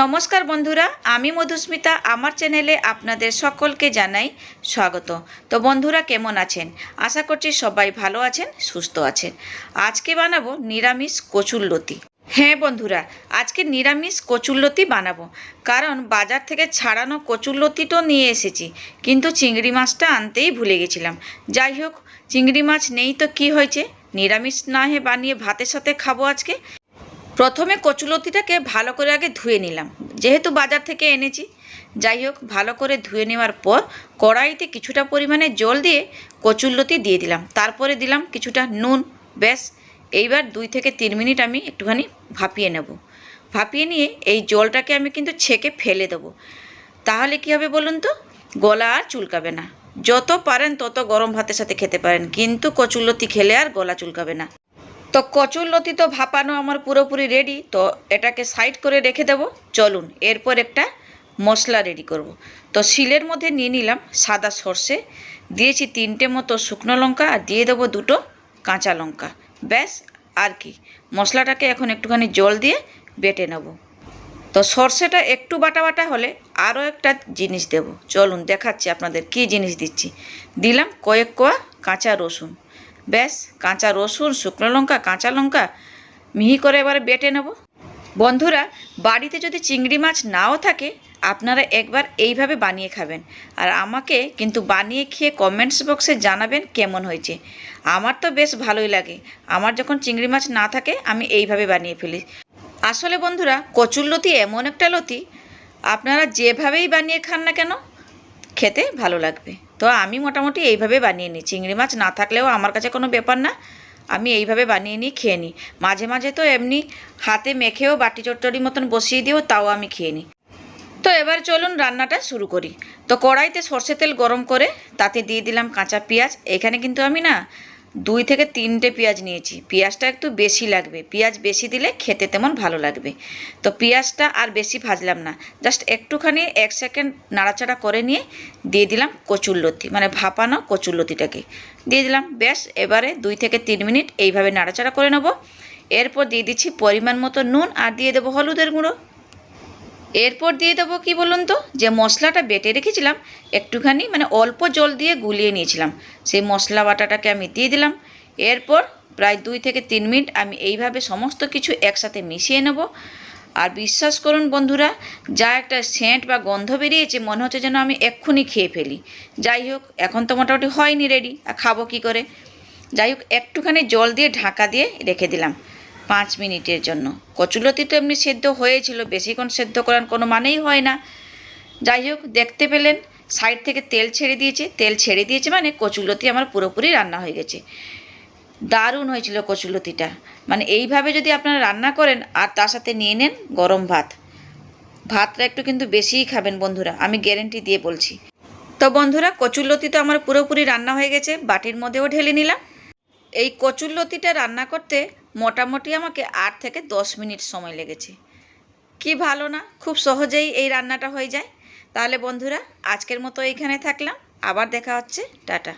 নমস্কার বন্ধুরা, আমি মধুস্মিতা। আমার চ্যানেলে আপনাদের সকলকে জানাই স্বাগত। তো বন্ধুরা, কেমন আছেন? আশা করছি সবাই ভালো আছেন, সুস্থ আছেন। আজকে বানাবো নিরামিষ কচুরলতি হ্যাঁ বন্ধুরা, আজকে নিরামিষ কচুরলতি বানাবো। কারণ বাজার থেকে ছাড়ানো কচুরলতিটাও নিয়ে এসেছি, কিন্তু চিংড়ি মাছটা আনতেই ভুলে গেছিলাম। যাই হোক, চিংড়ি মাছ নেই তো কি হয়েছে? নিরামিষ না হয়ে বানিয়ে ভাতের সাথে খাব আজকে? প্রথমে কচুলতিটাকে ভালো করে আগে ধুয়ে নিলাম। যেহেতু বাজার থেকে এনেছি, যাই হোক, ভালো করে ধুয়ে নেওয়ার পর কড়াইতে কিছুটা পরিমাণে জল দিয়ে কচুরলতি দিয়ে দিলাম। তারপরে দিলাম কিছুটা নুন, ব্যাস। এইবার দুই থেকে তিন মিনিট আমি একটুখানি ভাপিয়ে নেব। ভাপিয়ে নিয়ে এই জলটাকে আমি কিন্তু ছেঁকে ফেলে দেবো। তাহলে কী হবে বলুন তো? গলা আর চুলকাবে না। যত পারেন তত গরম ভাতের সাথে খেতে পারেন, কিন্তু কচুরলতি খেলে আর গলা চুলকাবে না। তো কচুরলতি তো ভাপানো আমার পুরোপুরি রেডি তো এটাকে সাইড করে রেখে দেবো। চলুন, এরপর একটা মশলা রেডি করব। তো শিলের মধ্যে নিয়ে নিলাম সাদা সর্ষে, দিয়েছি তিনটে মতো শুকনো লঙ্কা আর দিয়ে দেবো দুটো কাঁচা লঙ্কা। ব্যাস, আর কি। মশলাটাকে এখন একটুখানি জল দিয়ে বেটে নেব। তো সর্ষেটা একটু বাটা বাটা হলে আরও একটা জিনিস দেব। চলুন, দেখাচ্ছি আপনাদের কী জিনিস দিচ্ছি। দিলাম কয়েক কোয়া কাঁচা রসুন। ব্যাস, কাঁচা রসুন, শুকনো লঙ্কা, কাঁচা লঙ্কা, মিহি করে এবারে বেটে নেব। বন্ধুরা, বাড়িতে যদি চিংড়ি মাছ নাও থাকে, আপনারা একবার এইভাবে বানিয়ে খাবেন। আর আমাকে কিন্তু বানিয়ে খেয়ে কমেন্টস বক্সে জানাবেন কেমন হয়েছে। আমার তো বেশ ভালোই লাগে। আমার যখন চিংড়ি মাছ না থাকে, আমি এইভাবে বানিয়ে ফেলি। আসলে বন্ধুরা, কচুর লতি এমন একটা লতি, আপনারা যেভাবেই বানিয়ে খান না কেন, খেতে ভালো লাগবে। তো আমি মোটামুটি এইভাবে বানিয়ে নিই। চিংড়ি মাছ না থাকলেও আমার কাছে কোনো ব্যাপার না। আমি এইভাবে বানিয়ে নিই, খেয়ে নিই। মাঝে মাঝে তো এমনি হাতে মেখেও বাটি চটচড়ির মতন বসিয়ে দিও তাও আমি খেয়ে নিই। তো এবার চলুন রান্নাটা শুরু করি। তো কড়াইতে সর্ষে তেল গরম করে তাতে দিয়ে দিলাম কাঁচা পেঁয়াজ। এখানে কিন্তু আমি না দুই থেকে তিনটে পেঁয়াজ নিয়েছি। পেঁয়াজটা একটু বেশি লাগবে। পেঁয়াজ বেশি দিলে খেতে তেমন ভালো লাগবে। তো পেঁয়াজটা আর বেশি ভাজলাম না। জাস্ট একটুখানি এক সেকেন্ড নাড়াচাড়া করে নিয়ে দিয়ে দিলাম কচুরলতি মানে ভাপানো কচুরলতিটাকে দিয়ে দিলাম। ব্যাস, এবারে দুই থেকে তিন মিনিট এইভাবে নাড়াচাড়া করে নেব। এরপর দিয়ে দিচ্ছি পরিমাণ মতো নুন আর দিয়ে দেবো হলুদের গুঁড়ো। এরপর দিয়ে দেবো কি বলুন তো? যে মশলাটা বেটে রেখেছিলাম, একটুখানি মানে অল্প জল দিয়ে গুলিয়ে নিয়েছিলাম। সেই মশলা বাটাটাকে আমি দিয়ে দিলাম। এরপর প্রায় দুই থেকে তিন মিনিট আমি এইভাবে সমস্ত কিছু একসাথে মিশিয়ে নেব। আর বিশ্বাস করুন বন্ধুরা, যা একটা সেন্ট বা গন্ধ বেরিয়েছে, মনে হচ্ছে যেন আমি এক্ষুনি খেয়ে ফেলি। যাই হোক, এখন তো মোটামুটি হয়নি রেডি আর খাব কী করে? যাই হোক, একটুখানি জল দিয়ে ঢাকা দিয়ে রেখে দিলাম। পাঁচ মিনিটের জন্য। কচুলতি তো এমনি সেদ্ধ হয়েছিল, বেশিক্ষণ সেদ্ধ করার কোনো মানেই হয় না। যাই হোক, দেখতে পেলেন, সাইড থেকে তেল ছেড়ে দিয়েছে। তেল ছেড়ে দিয়েছে মানে কচুলতি আমার পুরোপুরি রান্না হয়ে গেছে। দারুণ হয়েছিল কচুলতিটা মানে এইভাবে যদি আপনারা রান্না করেন, আর তার সাথে নিয়ে নেন গরম ভাত। ভাতটা একটু কিন্তু বেশিই খাবেন বন্ধুরা, আমি গ্যারেন্টি দিয়ে বলছি। তো বন্ধুরা, কচুরলতি তো আমার পুরোপুরি রান্না হয়ে গেছে, বাটির মধ্যেও ঢেলে নিলাম। এই কচুরলতিটা রান্না করতে মোটামুটি আমাকে আট থেকে দশ মিনিট সময় লেগেছে। কি ভালো না, খুব সহজেই এই রান্নাটা হয়ে যায়। তাহলে বন্ধুরা, আজকের মতো এইখানে থাকলাম। আবার দেখা হচ্ছে। টাটা।